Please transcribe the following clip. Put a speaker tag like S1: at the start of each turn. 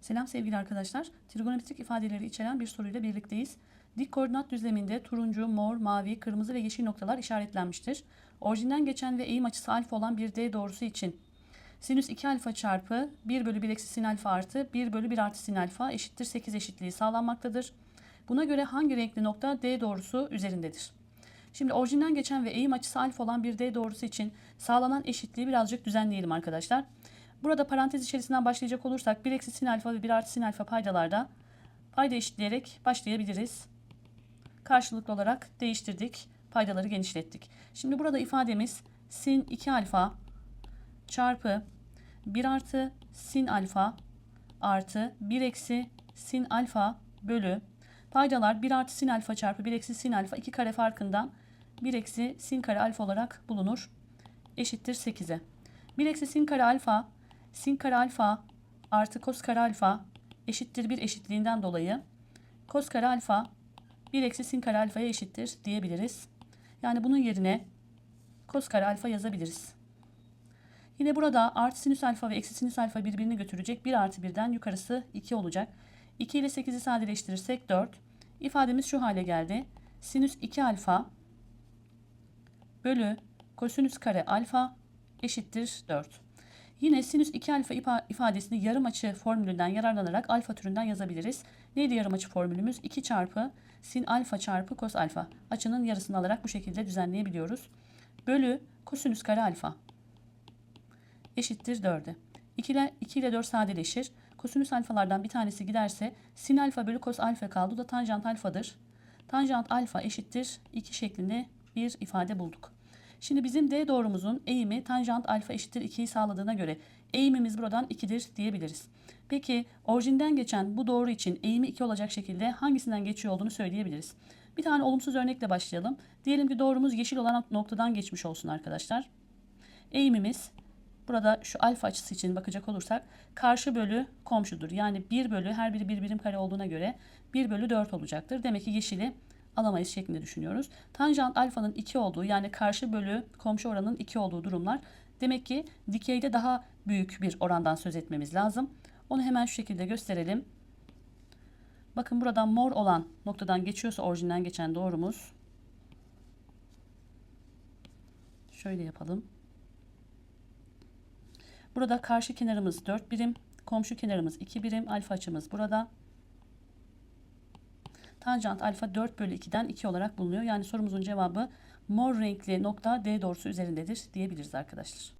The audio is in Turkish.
S1: Selam sevgili arkadaşlar. Trigonometrik ifadeleri içeren bir soruyla birlikteyiz. Dik koordinat düzleminde turuncu, mor, mavi, kırmızı ve yeşil noktalar işaretlenmiştir. Orijinden geçen ve eğim açısı alfa olan bir D doğrusu için sinüs 2 alfa çarpı 1 bölü 1 eksi sin alfa artı 1 bölü 1 artı sin alfa eşittir 8 eşitliği sağlanmaktadır. Buna göre hangi renkli nokta D doğrusu üzerindedir? Şimdi orijinden geçen ve eğim açısı alfa olan bir D doğrusu için sağlanan eşitliği birazcık düzenleyelim arkadaşlar. Burada parantez içerisinden başlayacak olursak 1 eksi sin alfa ve 1 artı sin alfa paydalarda payda eşitleyerek başlayabiliriz. Karşılıklı olarak değiştirdik. Paydaları genişlettik. Şimdi burada ifademiz sin 2 alfa çarpı 1 artı sin alfa artı 1 eksi sin alfa bölü paydalar 1 artı sin alfa çarpı 1 eksi sin alfa 2 kare farkından 1 eksi sin kare alfa olarak bulunur. Eşittir 8'e. 1 eksi sin kare alfa sin kare alfa artı kos kare alfa eşittir 1 eşitliğinden dolayı kos kare alfa 1 eksi sin kare alfaya eşittir diyebiliriz. Yani bunun yerine kos kare alfa yazabiliriz. Yine burada artı sinüs alfa ve eksi sinüs alfa birbirini götürecek. 1 artı 1'den yukarısı 2 olacak. 2 ile 8'i sadeleştirirsek 4. İfademiz şu hale geldi. Sinüs 2 alfa bölü kosinüs kare alfa eşittir 4. Yine sinüs 2 alfa ifa- ifadesini yarım açı formülünden yararlanarak alfa türünden yazabiliriz. Neydi yarım açı formülümüz? 2 çarpı sin alfa çarpı kos alfa. Açının yarısını alarak bu şekilde düzenleyebiliyoruz. Bölü kosinüs kare alfa eşittir 4'e. 2 ile, 2 ile 4 sadeleşir. Kosinüs alfalardan bir tanesi giderse sin alfa bölü kos alfa kaldı. Bu da tanjant alfadır. Tanjant alfa eşittir 2 şeklinde bir ifade bulduk. Şimdi bizim D doğrumuzun eğimi tanjant alfa eşittir 2'yi sağladığına göre eğimimiz buradan 2'dir diyebiliriz. Peki orijinden geçen bu doğru için eğimi 2 olacak şekilde hangisinden geçiyor olduğunu söyleyebiliriz. Bir tane olumsuz örnekle başlayalım. Diyelim ki doğrumuz yeşil olan noktadan geçmiş olsun arkadaşlar. Eğimimiz Burada şu alfa açısı için bakacak olursak karşı bölü komşudur. Yani 1 bölü her biri bir birim kare olduğuna göre 1 bölü 4 olacaktır. Demek ki yeşili alamayız şeklinde düşünüyoruz. Tanjant alfanın 2 olduğu yani karşı bölü komşu oranının 2 olduğu durumlar. Demek ki dikeyde daha büyük bir orandan söz etmemiz lazım. Onu hemen şu şekilde gösterelim. Bakın buradan mor olan noktadan geçiyorsa orijinden geçen doğrumuz. Şöyle yapalım. Burada karşı kenarımız 4 birim, komşu kenarımız 2 birim, alfa açımız burada. Tanjant alfa 4 bölü 2'den 2 olarak bulunuyor. Yani sorumuzun cevabı mor renkli nokta D doğrusu üzerindedir diyebiliriz arkadaşlar.